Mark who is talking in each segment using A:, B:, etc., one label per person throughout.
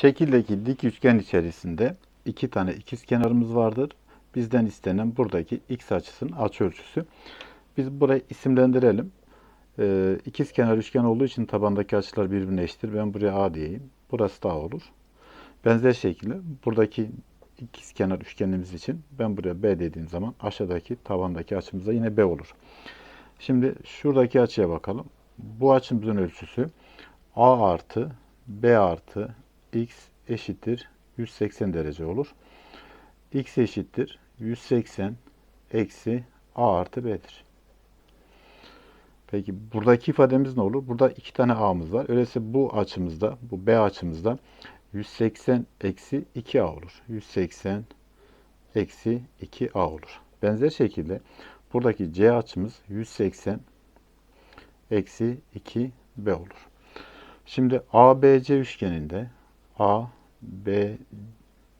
A: Şekildeki dik üçgen içerisinde iki tane ikiz kenarımız vardır. Bizden istenen buradaki x açısının açıölçüsü. Biz burayı isimlendirelim. Ee, ikiz kenar üçgen olduğu için tabandaki açılar birbirine eşittir. Ben buraya A diyeyim. Burası da A olur. Benzer şekilde buradaki ikiz kenar üçgenimiz için ben buraya B dediğim zaman aşağıdaki tabandaki açımız da yine B olur. Şimdi şuradaki açıya bakalım. Bu açımızın ölçüsü A artı B artı X eşittir 180 derece olur. X eşittir 180 eksi A artı B'dir. Peki buradaki ifademiz ne olur? Burada iki tane A'mız var. Öyleyse bu açımızda, bu B açımızda 180 eksi 2A olur. 180 eksi 2A olur. Benzer şekilde buradaki C açımız 180 eksi 2B olur. Şimdi ABC üçgeninde A, B,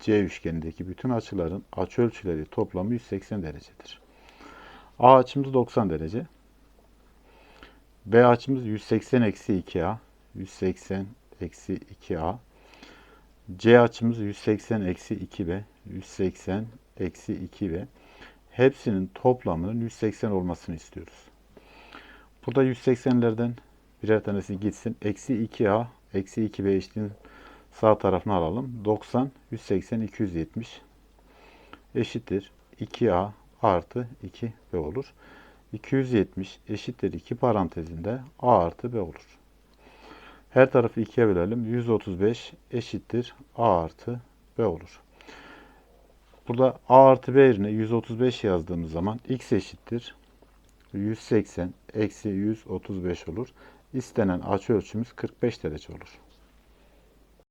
A: C üçgenindeki bütün açıların açıölçüleri toplamı 180 derecedir. A açımız 90 derece. B açımız 180 eksi 2A. 180 eksi 2A. C açımız 180 eksi 2B. 180 eksi 2B. Hepsinin toplamının 180 olmasını istiyoruz. Burada 180'lerden birer tanesi gitsin. Eksi 2A, eksi 2B eşitliğinin sağ tarafını alalım. 90, 180, 270 eşittir. 2A artı 2B olur. 270 eşittir 2 parantezinde A artı B olur. Her tarafı 2'ye bölelim. 135 eşittir A artı B olur. Burada A artı B yerine 135 yazdığımız zaman X eşittir 180 eksi 135 olur. İstenen açı ölçümüz 45 derece olur.